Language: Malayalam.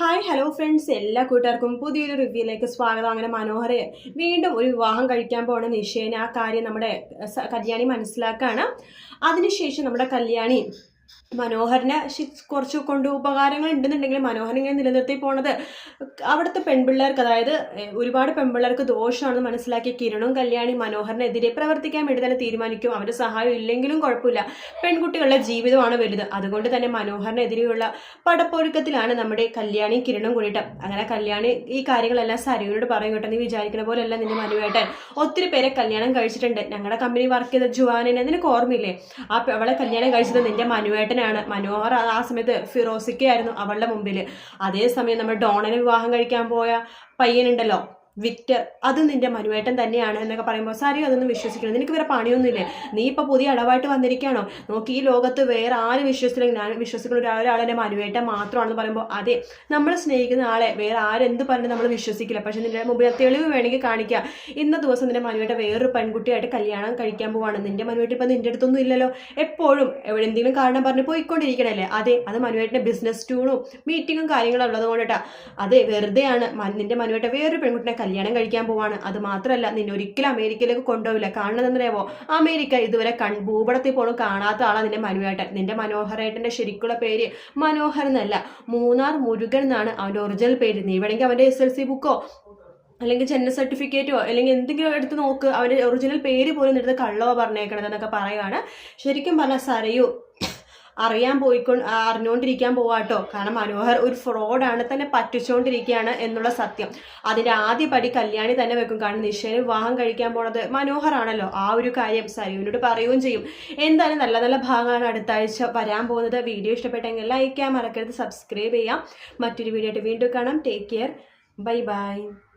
ഹായ് ഹലോ ഫ്രണ്ട്സ് എല്ലാ കൂട്ടുകാർക്കും പുതിയൊരു റിവ്യൂയിലേക്ക് സ്വാഗതം. അങ്ങനെ മനോഹരെ വീണ്ടും ഒരു വിവാഹം കഴിക്കാൻ പോണ നിഷേന ആ കാര്യം നമ്മുടെ കല്യാണി മനസ്സിലാക്കാണ്. അതിനുശേഷം നമ്മുടെ കല്യാണി മനോഹരന് കുറച്ച് കൊണ്ട് ഉപകാരങ്ങൾ ഉണ്ടെന്നുണ്ടെങ്കിൽ മനോഹരൻ ഇങ്ങനെ നിലനിർത്തി പോണത് അവിടുത്തെ പെൺപിള്ളേർക്ക് അതായത് ഒരുപാട് പെൺപിള്ളേർക്ക് ദോഷമാണെന്ന് മനസ്സിലാക്കിയ കിരണും കല്യാണി മനോഹരനെതിരെ പ്രവർത്തിക്കാൻ വേണ്ടി തന്നെ തീരുമാനിക്കും. അവരുടെ സഹായം ഇല്ലെങ്കിലും കുഴപ്പമില്ല. പെൺകുട്ടികളുടെ ജീവിതമാണ് വലുത്. അതുകൊണ്ട് തന്നെ മനോഹരനെതിരെയുള്ള പടപ്പൊരുക്കത്തിലാണ് നമ്മുടെ കല്യാണി കിരണും കൂടിയിട്ട്. അങ്ങനെ കല്യാണി ഈ കാര്യങ്ങളെല്ലാം സരയോട് പറയും കേട്ടോ. നീ വിചാരിക്കുന്ന പോലെയല്ല നിന്റെ മനുവേട്ടൻ ഒത്തിരി പേരെ കല്യാണം കഴിച്ചിട്ടുണ്ട്. ഞങ്ങളുടെ കമ്പനി വർക്ക് ചെയ്ത ജുവാനിനെ നിനക്ക് ഓർമ്മയില്ലേ? ആ അവളെ കല്യാണം കഴിച്ചത് നിന്റെ മനുവേട്ടനാണ് മനോഹർ. ആ- സമയത്ത് ഫിറോസിക്കയായിരുന്നു അവളുടെ മുമ്പിൽ അതേസമയം നമ്മൾ ഡോണനെ വിവാഹം കഴിക്കാൻ പോയ പയ്യനുണ്ടല്ലോ. വിക്ടർ അത് നിന്റെ മനുവേട്ടൻ തന്നെയാണ് എന്നൊക്കെ പറയുമ്പോൾ സാരിയോ അതൊന്നും വിശ്വസിക്കണം നിനക്ക് വേറെ പണിയൊന്നുമില്ലേ? നീ ഇപ്പൊ പുതിയ അടവായിട്ട് വന്നിരിക്കുകയാണോ? നോക്കി ഈ ലോകത്ത് വേറെ ആര് വിശ്വസിച്ചില്ലെങ്കിൽ ഞാൻ വിശ്വസിക്കുന്ന ഒരാളെ എന്റെ മനുവേട്ടൻ മാത്രമാണെന്ന് പറയുമ്പോൾ അതെ നമ്മൾ സ്നേഹിക്കുന്ന ആളെ വേറെ ആരെന്ത് പറഞ്ഞു നമ്മൾ വിശ്വസിക്കില്ല. പക്ഷേ നിന്റെ മുമ്പിൽ തെളിവ് വേണമെങ്കിൽ കാണിക്കുക ഇന്ന ദിവസം നിന്റെ മനുവേട്ട വേറൊരു പെൺകുട്ടിയായിട്ട് കല്യാണം കഴിക്കാൻ പോവാണ്. നിന്റെ മനുവേട്ടൻ ഇപ്പം നിന്റെ അടുത്തൊന്നും ഇല്ലല്ലോ. എപ്പോഴും എവിടെ എന്തെങ്കിലും കാരണം പറഞ്ഞ് പോയിക്കൊണ്ടിരിക്കണല്ലേ? അതെ അത് മനുവേട്ടന്റെ ബിസിനസ് ടൂണും മീറ്റിങ്ങും കാര്യങ്ങളും ഉള്ളത് കൊണ്ടിട്ടാ അതെ വെറുതെയാണ് നിന്റെ മനുവേട്ട വേറൊരു പെൺകുട്ടിനെ കല്യാണം കഴിക്കാൻ പോവാണ്. അത് മാത്രമല്ല നിന്നെ ഒരിക്കലും അമേരിക്കയിലേക്ക് കൊണ്ടുപോവില്ല. കാണുന്നത് എന്നറിയാമോ അമേരിക്ക ഇതുവരെ കൺ ഭൂപടത്തിൽ പോലും കാണാത്ത ആളാണ് നിന്റെ മനുവേട്ടൻ നിന്റെ മനോഹരേട്ടന്റെ ശരിക്കുള്ള പേര് മനോഹർ എന്നല്ല. മൂന്നാർ മുരുകൻ എന്നാണ് അവന്റെ ഒറിജിനൽ പേര്. നീ വേണമെങ്കിൽ അവന്റെ എസ് എൽ സി ബുക്കോ അല്ലെങ്കിൽ ജനന സർട്ടിഫിക്കറ്റോ അല്ലെങ്കിൽ എന്തെങ്കിലും എടുത്ത് നോക്ക്. അവന്റെ ഒറിജിനൽ പേര് പോലും എടുത്ത് കള്ളവോ പറഞ്ഞേക്കണത് എന്നൊക്കെ പറയുകയാണ് ശരിക്കും പറഞ്ഞാൽ സരയു അറിയാൻ പോയിക്കൊണ്ട് അറിഞ്ഞുകൊണ്ടിരിക്കാൻ പോവാട്ടോ കാരണം മനോഹർ ഒരു ഫ്രോഡാണ് തന്നെ പറ്റിച്ചുകൊണ്ടിരിക്കുകയാണ് എന്നുള്ള സത്യം. അതിന്റെ ആദ്യ പടി കല്യാണി തന്നെ വെക്കും. കാരണം നിശ്ചയം വിവാഹം കഴിക്കാൻ പോണത് മനോഹറാണല്ലോ. ആ ഒരു കാര്യം സരുവിനോട് പറയുകയും ചെയ്യും. എന്തായാലും നല്ല നല്ല ഭാഗമാണ് അടുത്ത ആഴ്ച വരാൻ പോകുന്നത്. വീഡിയോ ഇഷ്ടപ്പെട്ടെങ്കിൽ ലൈക്ക് ചെയ്യാൻ മറക്കരുത്. സബ്സ്ക്രൈബ് ചെയ്യാം. മറ്റൊരു വീഡിയോ ആയിട്ട് വീണ്ടും കാണാം. Take care bye bye